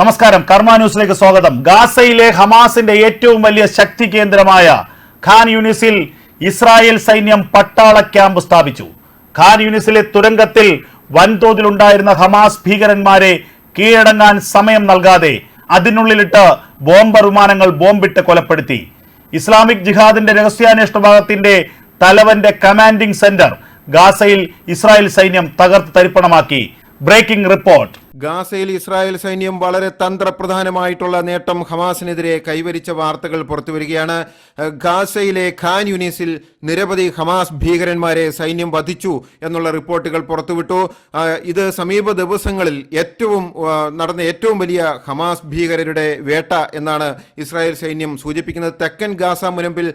നമസ്കാരം. കർമ്മ ന്യൂസിലേക്ക് സ്വാഗതം. ഗാസയിലെ ഹമാസിന്റെ ഏറ്റവും വലിയ ശക്തി കേന്ദ്രമായ ഖാൻ യൂണിസിൽ ഇസ്രായേൽ സൈന്യം പട്ടാള ക്യാമ്പ് സ്ഥാപിച്ചു. ഖാൻ യൂണിസിലെ തുരങ്കത്തിൽ വൻതോതിലുണ്ടായിരുന്ന ഹമാസ് ഭീകരന്മാരെ കീഴടങ്ങാൻ സമയം നൽകാതെ അതിനുള്ളിലിട്ട് ബോംബർ വിമാനങ്ങൾ ബോംബിട്ട് കൊലപ്പെടുത്തി. ഇസ്ലാമിക് ജിഹാദിന്റെ രഹസ്യാന്വേഷണ വിഭാഗത്തിന്റെ തലവന്റെ കമാൻഡിംഗ് സെന്റർ ഗാസയിൽ ഇസ്രായേൽ സൈന്യം തകർത്ത് തരിപ്പണമാക്കി. Breaking report. ഗാസയിൽ ഇസ്രായേൽ സൈന്യം വളരെ തന്ത്രപ്രധാനമായിട്ടുള്ള നേട്ടം ഹമാസിനെതിരെ കൈവരിച്ച വാർത്തകൾ പുറത്തുവരികയാണ്. ഗാസയിലെ ഖാൻ യുനീസിൽ നിരവധി ഹമാസ് ഭീകരന്മാരെ സൈന്യം വധിച്ചു എന്നുള്ള റിപ്പോർട്ടുകൾ പുറത്തുവിട്ടു. ഇത് സമീപ ദിവസങ്ങളിൽ ഏറ്റവും നടന്ന ഏറ്റവും വലിയ ഹമാസ് ഭീകരരുടെ വേട്ട എന്നാണ് ഇസ്രായേൽ സൈന്യം സൂചിപ്പിക്കുന്നത്. തെക്കൻ ഗാസ മുനമ്പിൽ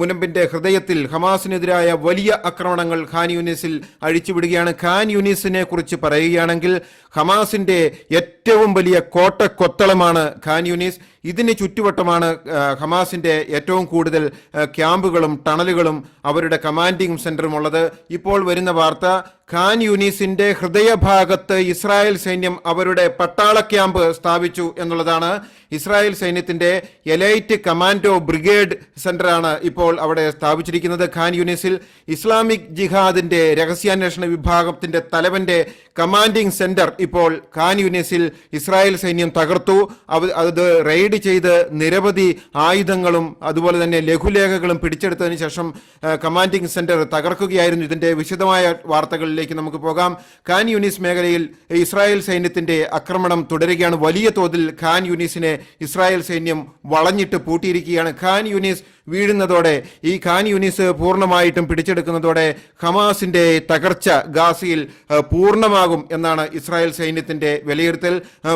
മുനമ്പിന്റെ ഹൃദയത്തിൽ ഹമാസിനെതിരായ വലിയ ആക്രമണങ്ങൾ ഖാൻ യൂനിസിൽ അഴിച്ചുവിടുകയാണ്. ഖാൻ യൂനിസിനെ കുറിച്ച് പറയുകയാണെങ്കിൽ ഹമാസിന്റെ ഏറ്റവും വലിയ കോട്ടക്കൊത്തളമാണ് ഖാൻ യൂണിസ് ഇതിന് ചുറ്റുവട്ടമാണ് ഹമാസിന്റെ ഏറ്റവും കൂടുതൽ ക്യാമ്പുകളും ടണലുകളും അവരുടെ കമാൻഡിംഗ് സെന്ററും ഉള്ളത്. ഇപ്പോൾ വരുന്ന വാർത്ത ഖാൻ യൂണിസിന്റെ ഹൃദയഭാഗത്ത് ഇസ്രായേൽ സൈന്യം അവരുടെ പട്ടാള ക്യാമ്പ് സ്ഥാപിച്ചു എന്നുള്ളതാണ്. ഇസ്രായേൽ സൈന്യത്തിന്റെ എലൈറ്റ് കമാൻഡോ ബ്രിഗേഡ് സെന്ററാണ് ഇപ്പോൾ അവിടെ സ്ഥാപിച്ചിരിക്കുന്നത്. ഖാൻ യൂനീസിൽ ഇസ്ലാമിക് ജിഹാദിന്റെ രഹസ്യാന്വേഷണ വിഭാഗത്തിന്റെ തലവന്റെ കമാൻഡിംഗ് സെന്റർ ഇപ്പോൾ ഖാൻ യൂനീസിൽ ഇസ്രായേൽ സൈന്യം തകർത്തു. അത് റെയ്ഡ് ചെയ്ത് നിരവധി ആയുധങ്ങളും അതുപോലെ തന്നെ ലഘുലേഖകളും പിടിച്ചെടുത്തതിന് ശേഷം കമാൻഡിംഗ് സെന്റർ തകർക്കുകയായിരുന്നു. ഇതിന്റെ വിശദമായ വാർത്തകളിലേക്ക് നമുക്ക് പോകാം. ഖാൻ യൂണിസ് മേഖലയിൽ ഇസ്രായേൽ സൈന്യത്തിന്റെ ആക്രമണം തുടരുകയാണ്. വലിയ തോതിൽ ഖാൻ യൂണിസിനെ ഇസ്രായേൽ സൈന്യം വളഞ്ഞിട്ട് പൂട്ടിയിരിക്കുകയാണ്. ഖാൻ യൂണിസ് വീഴുന്നതോടെ ഈ ഖാൻ യൂണിസ് പൂർണമായിട്ടും പിടിച്ചെടുക്കുന്നതോടെ ഹമാസിന്റെ തകർച്ച ഗാസയിൽ പൂർണമാകും എന്നാണ് ഇസ്രായേൽ സൈന്യത്തിന്റെ വിലയിരുത്തൽ.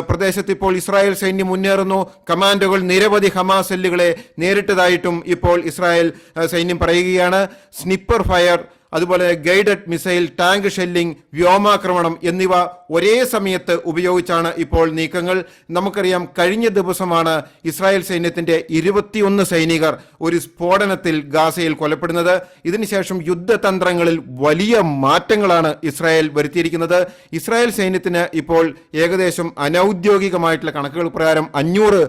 പ്രദേശത്ത് ഇപ്പോൾ ഇസ്രായേൽ സൈന്യം മുന്നേറുന്നു. കമാൻഡോകൾ നിരവധി ഹമാസ് സെല്ലുകളെ നേരിട്ടതായിട്ടും ഇപ്പോൾ ഇസ്രായേൽ സൈന്യം പറയുകയാണ്. സ്നിപ്പർ ഫയർ അതുപോലെ ഗൈഡഡ് മിസൈൽ ടാങ്ക് ഷെല്ലിംഗ് വ്യോമാക്രമണം എന്നിവ ഒരേ സമയത്ത് ഉപയോഗിച്ചാണ് ഇപ്പോൾ നീക്കങ്ങൾ. നമുക്കറിയാം കഴിഞ്ഞ ദിവസമാണ് ഇസ്രായേൽ സൈന്യത്തിന്റെ ഇരുപത്തിയൊന്ന് സൈനികർ ഒരു സ്ഫോടനത്തിൽ ഗാസയിൽ കൊലപ്പെടുന്നത് ഇതിനുശേഷം യുദ്ധതന്ത്രങ്ങളിൽ വലിയ മാറ്റങ്ങളാണ് ഇസ്രായേൽ വരുത്തിയിരിക്കുന്നത്. ഇസ്രായേൽ സൈന്യത്തിന് ഇപ്പോൾ ഏകദേശം അനൌദ്യോഗികമായിട്ടുള്ള കണക്കുകൾ പ്രകാരം അഞ്ഞൂറ്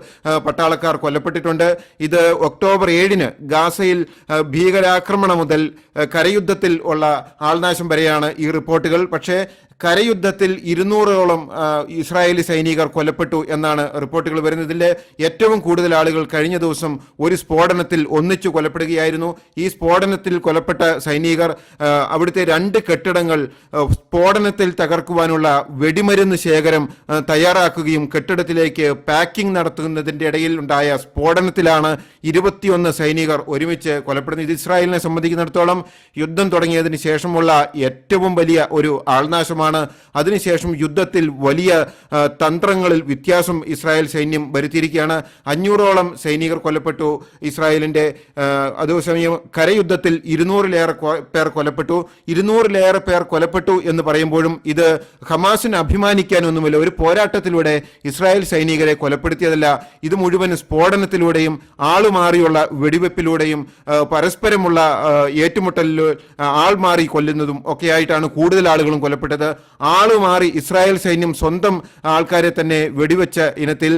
പട്ടാളക്കാർ കൊല്ലപ്പെട്ടിട്ടുണ്ട്. ഇത് ഒക്ടോബർ ഏഴിന് ഗാസയിൽ ഭീകരാക്രമണം മുതൽ കരയുദ്ധത്തിൽ ഉള്ള ആൾനാശം വരെയാണ് ഈ റിപ്പോർട്ടുകൾ. പക്ഷേ കരയുദ്ധത്തിൽ ഇരുന്നൂറോളം ഇസ്രായേലി സൈനികർ കൊല്ലപ്പെട്ടു എന്നാണ് റിപ്പോർട്ടുകൾ വരുന്നത്. ഇതിലെ ഏറ്റവും കൂടുതൽ ആളുകൾ കഴിഞ്ഞ ദിവസം ഒരു സ്ഫോടനത്തിൽ ഒന്നിച്ചു കൊലപ്പെടുകയായിരുന്നു ഈ സ്ഫോടനത്തിൽ കൊല്ലപ്പെട്ട സൈനികർ അവിടുത്തെ രണ്ട് കെട്ടിടങ്ങൾ സ്ഫോടനത്തിൽ തകർക്കുവാനുള്ള വെടിമരുന്ന് ശേഖരം തയ്യാറാക്കുകയും കെട്ടിടത്തിലേക്ക് പാക്കിംഗ് നടത്തുന്നതിന്റെ ഇടയിൽ ഉണ്ടായ സ്ഫോടനത്തിലാണ് ഇരുപത്തിയൊന്ന് സൈനികർ ഒരുമിച്ച് കൊലപ്പെടുന്നത് ഇത് ഇസ്രായേലിനെ സംബന്ധിക്കുന്നിടത്തോളം യുദ്ധം തുടങ്ങിയതിന് ശേഷമുള്ള ഏറ്റവും വലിയ ഒരു ആൾനാശമാണ്. അതിനുശേഷം യുദ്ധത്തിൽ വലിയ തന്ത്രങ്ങളിൽ വ്യത്യാസം ഇസ്രായേൽ സൈന്യം വരുത്തിയിരിക്കുകയാണ്. അഞ്ഞൂറോളം സൈനികർ കൊല്ലപ്പെട്ടു. ഇസ്രായേലിന്റെ ആ, അതേസമയം കരയുദ്ധത്തിൽ ഇരുന്നൂറിലേറെ പേർ കൊല്ലപ്പെട്ടു. ഇരുന്നൂറിലേറെ പേർ കൊല്ലപ്പെട്ടു എന്ന് പറയുമ്പോഴും ഇത് ഹമാസിന് അഭിമാനിക്കാനൊന്നുമില്ല. ഒരു പോരാട്ടത്തിലൂടെ ഇസ്രായേൽ സൈനികരെ കൊലപ്പെടുത്തിയതല്ല. ഇത് മുഴുവൻ സ്ഫോടനത്തിലൂടെയും ആളുമാറിയുള്ള വെടിവെപ്പിലൂടെയും പരസ്പരമുള്ള ഏറ്റുമുട്ടലിൽ ആ, ആൾ മാറി കൊല്ലുന്നതും ഒക്കെയായിട്ടാണ് കൂടുതൽ ആളുകളും കൊല്ലപ്പെട്ടത്. ആളുമാറി ഇസ്രായേൽ സൈന്യം സ്വന്തം ആൾക്കാരെ തന്നെ വെടിവെച്ച ഇനത്തിൽ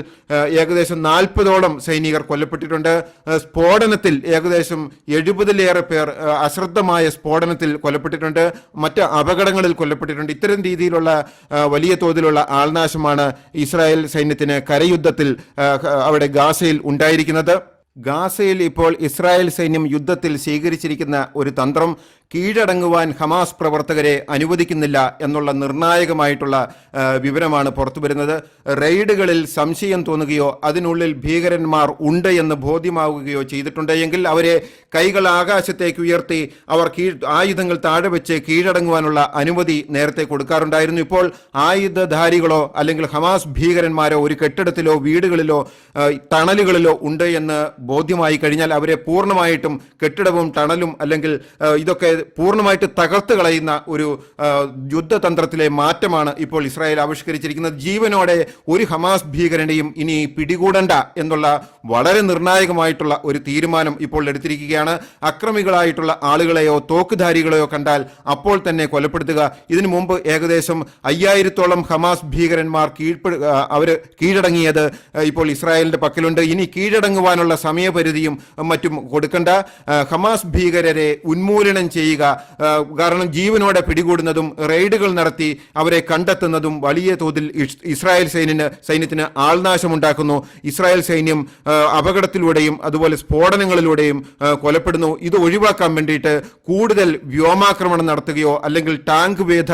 ഏകദേശം നാൽപ്പതോളം സൈനികർ കൊല്ലപ്പെട്ടിട്ടുണ്ട്. സ്ഫോടനത്തിൽ ഏകദേശം എഴുപതിലേറെ പേർ അശ്രദ്ധമായ സ്ഫോടനത്തിൽ കൊല്ലപ്പെട്ടിട്ടുണ്ട്. മറ്റ് അപകടങ്ങളിൽ കൊല്ലപ്പെട്ടിട്ടുണ്ട്. ഇത്തരം രീതിയിലുള്ള വലിയ തോതിലുള്ള ആൾനാശമാണ് ഇസ്രായേൽ സൈന്യത്തിന് കരയുദ്ധത്തിൽ അവിടെ ഗാസയിൽ ഉണ്ടായിരിക്കുന്നത്. ഗാസയിൽ ഇപ്പോൾ ഇസ്രായേൽ സൈന്യം യുദ്ധത്തിൽ സ്വീകരിച്ചിരിക്കുന്ന ഒരു തന്ത്രം കീഴടങ്ങുവാൻ ഹമാസ് പ്രവർത്തകരെ അനുവദിക്കുന്നില്ല എന്നുള്ള നിർണായകമായിട്ടുള്ള വിവരമാണ് പുറത്തു വരുന്നത്. റെയ്ഡുകളിൽ സംശയം തോന്നുകയോ അതിനുള്ളിൽ ഭീകരന്മാർ ഉണ്ട് എന്ന് ബോധ്യമാവുകയോ ചെയ്തിട്ടുണ്ടെങ്കിൽ അവരെ കൈകൾ ആകാശത്തേക്ക് ഉയർത്തി അവർ ആയുധങ്ങൾ താഴെ വെച്ച് കീഴടങ്ങുവാനുള്ള അനുമതി നേരത്തെ കൊടുക്കാറുണ്ടായിരുന്നു. ഇപ്പോൾ ആയുധധാരികളോ അല്ലെങ്കിൽ ഹമാസ് ഭീകരന്മാരോ ഒരു കെട്ടിടത്തിലോ വീടുകളിലോ തണലുകളിലോ ഉണ്ട് എന്ന് ബോധ്യമായി കഴിഞ്ഞാൽ അവരെ പൂർണമായിട്ടും കെട്ടിടവും ടണലും അല്ലെങ്കിൽ ഇതൊക്കെ പൂർണമായിട്ട് തകർത്ത് കളയുന്ന ഒരു യുദ്ധതന്ത്രത്തിലെ മാറ്റമാണ് ഇപ്പോൾ ഇസ്രായേൽ ആവിഷ്കരിച്ചിരിക്കുന്നത്. ജീവനോടെ ഒരു ഹമാസ് ഭീകരനെയും ഇനി പിടികൂടണ്ട എന്നുള്ള വളരെ നിർണായകമായിട്ടുള്ള ഒരു തീരുമാനം ഇപ്പോൾ എടുത്തിരിക്കുകയാണ്. അക്രമികളായിട്ടുള്ള ആളുകളെയോ തോക്കുധാരികളെയോ കണ്ടാൽ അപ്പോൾ തന്നെ കൊലപ്പെടുത്തുക. ഇതിനു മുമ്പ് ഏകദേശം അയ്യായിരത്തോളം ഹമാസ് ഭീകരന്മാർ കീഴ്പ്പെടു അവർ കീഴടങ്ങിയത് ഇപ്പോൾ ഇസ്രായേലിന്റെ പക്കലുണ്ട്. ഇനി കീഴടങ്ങുവാനുള്ള സമയപരിധിയും മറ്റും കൊടുക്കേണ്ട. ഹമാസ് ഭീകരരെ ഉന്മൂലനം ചെയ്യുക. കാരണം ജീവനോടെ പിടികൂടുന്നതും റെയ്ഡുകൾ നടത്തി അവരെ കണ്ടെത്തുന്നതും വലിയ തോതിൽ ഇസ്- ഇസ്രായേൽ സൈന്യന് സൈന്യത്തിന് ആൾനാശമുണ്ടാക്കുന്നു. ഇസ്രായേൽ സൈന്യം അപകടത്തിലൂടെയും അതുപോലെ സ്ഫോടനങ്ങളിലൂടെയും കൊലപ്പെടുന്നു. ഇത് ഒഴിവാക്കാൻ വേണ്ടിയിട്ട് കൂടുതൽ വ്യോമാക്രമണം നടത്തുകയോ അല്ലെങ്കിൽ ടാങ്ക് വേധ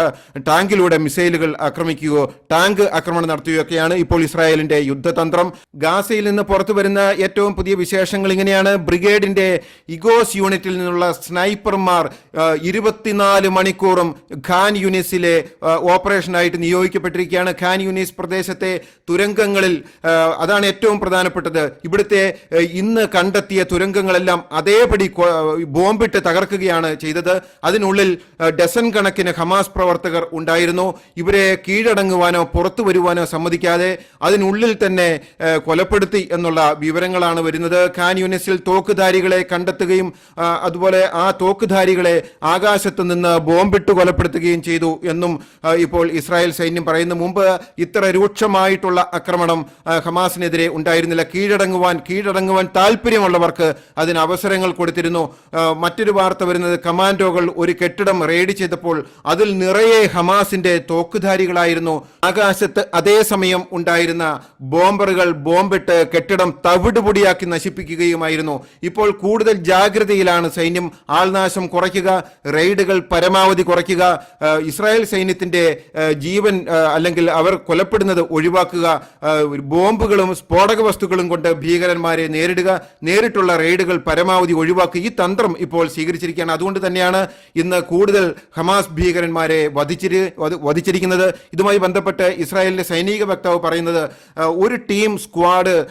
ടാങ്കിലൂടെ മിസൈലുകൾ ആക്രമിക്കുകയോ ടാങ്ക് ആക്രമണം നടത്തുകയൊക്കെയാണ് ഇപ്പോൾ ഇസ്രായേലിന്റെ യുദ്ധതന്ത്രം. ഗാസയിൽ നിന്ന് പുറത്തു വരുന്ന ഏറ്റവും പുതിയ വിശേഷങ്ങൾ ഇങ്ങനെയാണ്. ബ്രിഗേഡിന്റെ ഇഗോസ് യൂണിറ്റിൽ നിന്നുള്ള സ്നൈപ്പർമാർ ഇരുപത്തിനാല് മണിക്കൂറും ഖാൻ യൂണിസിലെ ആ, ഓപ്പറേഷനായിട്ട് നിയോഗിക്കപ്പെട്ടിരിക്കുകയാണ്. ഖാൻ യൂണിസ് പ്രദേശത്തെ തുരങ്കങ്ങളിൽ അതാണ് ഏറ്റവും പ്രധാനപ്പെട്ടത്. ഇവിടുത്തെ ഇന്ന് കണ്ടെത്തിയ തുരങ്കങ്ങളെല്ലാം അതേപടി ബോംബിട്ട് തകർക്കുകയാണ് ചെയ്തത്. അതിനുള്ളിൽ ഡസൺ കണക്കിന് ഹമാസ് പ്രവർത്തകർ ഉണ്ടായിരുന്നു. ഇവരെ കീഴടങ്ങുവാനോ പുറത്തു വരുവാനോ സമ്മതിക്കാതെ അതിനുള്ളിൽ തന്നെ കൊലപ്പെടുത്തി എന്നുള്ള വിവരങ്ങളാണ് വരുന്നത്. ഖാൻ യൂണിസിൽ തോക്കുധാരികളെ കണ്ടെത്തുകയും അതുപോലെ ആ തോക്കുധാരികളെ ആകാശത്ത് നിന്ന് ബോംബിട്ട് കൊലപ്പെടുത്തുകയും ചെയ്തു എന്നും ഇപ്പോൾ ഇസ്രായേൽ സൈന്യം പറയുന്നു. മുമ്പ് ഇത്ര രൂക്ഷമായിട്ടുള്ള ആക്രമണം ഹമാസിനെതിരെ ഉണ്ടായിരുന്നില്ല. കീഴടങ്ങുവാൻ കീഴടങ്ങുവാൻ താല്പര്യമുള്ളവർക്ക് അതിന് അവസരങ്ങൾ കൊടുത്തിരുന്നു. മറ്റൊരു വാർത്ത വരുന്നത് കമാൻഡോകൾ ഒരു കെട്ടിടം റെയ്ഡ് ചെയ്തപ്പോൾ അതിൽ നിറയെ ഹമാസിന്റെ തോക്കുധാരികളായിരുന്നു. ആകാശത്ത് അതേസമയം ഉണ്ടായിരുന്ന ബോംബറുകൾ ബോംബിട്ട് കെട്ടിടം തവിടുപൊടിയാക്കി നശിപ്പിക്കുകയുമായിരുന്നു ഇപ്പോൾ കൂടുതൽ ജാഗ്രതയിലാണ് സൈന്യം ആൾനാശം കുറയ്ക്കുക റെയ്ഡുകൾ പരമാവധി കുറയ്ക്കുക ഇസ്രായേൽ സൈന്യത്തിന്റെ ജീവൻ അല്ലെങ്കിൽ അവർ കൊലപ്പെടുന്നത് ഒഴിവാക്കുക ബോംബുകളും സ്ഫോടക വസ്തുക്കളും കൊണ്ട് ഭീകരന്മാരെ നേരിടുക നേരിട്ടുള്ള റെയ്ഡുകൾ പരമാവധി ഒഴിവാക്കുക. ഈ തന്ത്രം ഇപ്പോൾ സ്വീകരിച്ചിരിക്കുകയാണ്. അതുകൊണ്ട് തന്നെയാണ് ഇന്ന് കൂടുതൽ ഹമാസ് ഭീകരന്മാരെ വധിച്ചിരി വധ- വധിച്ചിരിക്കുന്നത്. ഇതുമായി ബന്ധപ്പെട്ട് ഇസ്രായേലിന്റെ സൈനിക വക്താവ് പറയുന്നത് ഒരു ടീം സ്ക്വാഡ്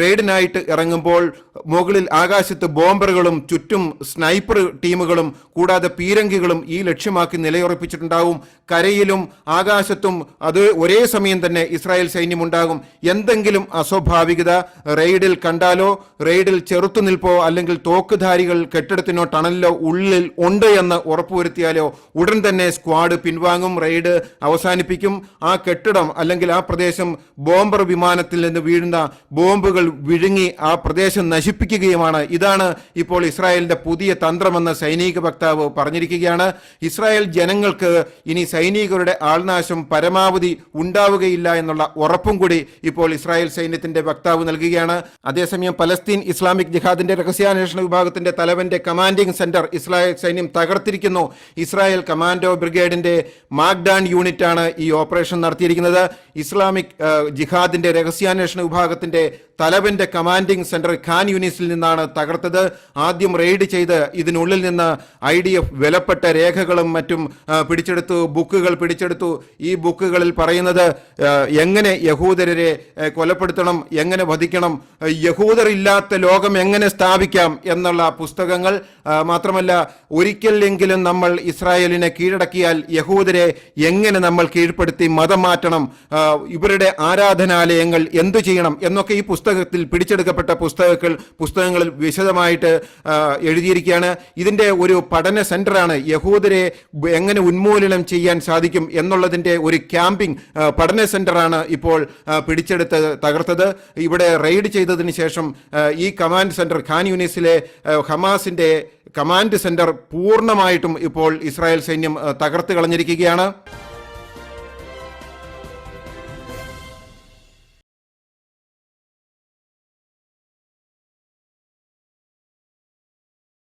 റെയ്ഡിനായിട്ട് ഇറങ്ങുമ്പോൾ മുകളിൽ ആകാശത്ത് ബോംബറുകളും ചുറ്റും സ്നൈപ്പർ ടീമുകളും കൂടാതെ പീരങ്കികളും ഈ ലക്ഷ്യമാക്കി നിലയുറപ്പിച്ചിട്ടുണ്ടാവും കരയിലും ആകാശത്തും അത് ഒരേ സമയം തന്നെ ഇസ്രായേൽ സൈന്യം ഉണ്ടാകും എന്തെങ്കിലും അസ്വാഭാവികത റെയ്ഡിൽ കണ്ടാലോ റെയ്ഡിൽ ചെറുത്തുനിൽപ്പോ അല്ലെങ്കിൽ തോക്കുധാരികൾ കെട്ടിടത്തിനോ ടണലിലോ ഉള്ളിൽ ഉണ്ട് എന്ന് ഉറപ്പുവരുത്തിയാലോ ഉടൻ തന്നെ സ്ക്വാഡ് പിൻവാങ്ങും റെയ്ഡ് അവസാനിപ്പിക്കും. ആ കെട്ടിടം അല്ലെങ്കിൽ ആ പ്രദേശം ബോംബർ വിമാനത്തിൽ നിന്ന് വീഴുന്ന ബോംബുകൾ വിഴുങ്ങി ആ പ്രദേശം നശിപ്പിക്കുകയുമാണ്. ഇതാണ് ഇപ്പോൾ ഇസ്രായേലിന്റെ പുതിയ തന്ത്രമെന്ന് സൈനിക വക്താവ് പറഞ്ഞിരിക്കുകയാണ്. ഇസ്രായേൽ ജനങ്ങൾക്ക് ഇനി സൈനികരുടെ ആൾനാശം പരമാവധി ഉണ്ടാവുകയില്ല എന്നുള്ള ഉറപ്പും കൂടി ഇപ്പോൾ ഇസ്രായേൽ സൈന്യത്തിന്റെ വക്താവ് നൽകുകയാണ്. അതേസമയം പലസ്തീൻ ഇസ്ലാമിക് ജിഹാദിന്റെ രഹസ്യാന്വേഷണ വിഭാഗത്തിന്റെ തലവന്റെ കമാൻഡിംഗ് സെന്റർ ഇസ്രായേൽ സൈന്യം തകർത്തിരിക്കുന്നു. ഇസ്രായേൽ കമാൻഡോ ബ്രിഗേഡിന്റെ മാക്ഡാൻ യൂണിറ്റാണ് ഈ ഓപ്പറേഷൻ നടത്തിയിരിക്കുന്നത്. ഇസ്ലാമിക് ജിഹാദിന്റെ രഹസ്യാന്വേഷണ വിഭാഗത്തിന്റെ തലവന്റെ കമാൻഡിംഗ് സെന്റർ ഖാൻ യൂണിസിൽ നിന്നാണ് തകർത്തത്. ആദ്യം റെയ്ഡ് ചെയ്ത് ഇതിനുള്ളിൽ നിന്ന് ഐ ഡി എഫ് വിലപ്പെട്ട രേഖകളും മറ്റും പിടിച്ചെടുത്തു ബുക്കുകൾ പിടിച്ചെടുത്തു. ഈ ബുക്കുകളിൽ പറയുന്നത് എങ്ങനെ യഹൂദരെ കൊലപ്പെടുത്തണം എങ്ങനെ വധിക്കണം യഹൂദർ ഇല്ലാത്ത ലോകം എങ്ങനെ സ്ഥാപിക്കാം എന്നുള്ള പുസ്തകങ്ങൾ മാത്രമല്ല ഒരിക്കലെങ്കിലും നമ്മൾ ഇസ്രായേലിനെ കീഴടക്കിയാൽ യഹൂദരെ എങ്ങനെ നമ്മൾ കീഴ്പ്പെടുത്തി മതം മാറ്റണം ഇവരുടെ ആരാധനാലയങ്ങൾ എന്തു ചെയ്യണം എന്നൊക്കെ ഈ പുസ്തകത്തിൽ പിടിച്ചെടുക്കപ്പെട്ട പുസ്തകങ്ങൾ പുസ്തകങ്ങളിൽ വിശദമായിട്ട് എഴുതിയിരിക്കുകയാണ്. ഇതിന്റെ ഒരു പഠന സെന്ററാണ് യഹൂദരെ എങ്ങനെ ഉന്മൂലനം ചെയ്യാൻ സാധിക്കും എന്നുള്ളതിന്റെ ഒരു ക്യാമ്പിംഗ് പഠന സെന്ററാണ് ഇപ്പോൾ പിടിച്ചെടുത്ത് തകർത്തത്. ഇവിടെ റെയ്ഡ് ചെയ്തതിന് ശേഷം ഈ കമാൻഡ് സെന്റർ ഖാൻ യൂണിസിലെ ഹമാസിന്റെ കമാൻഡ് സെന്റർ പൂർണമായിട്ടും ഇപ്പോൾ ഇസ്രായേൽ സൈന്യം തകർത്ത് കളഞ്ഞിരിക്കുകയാണ്.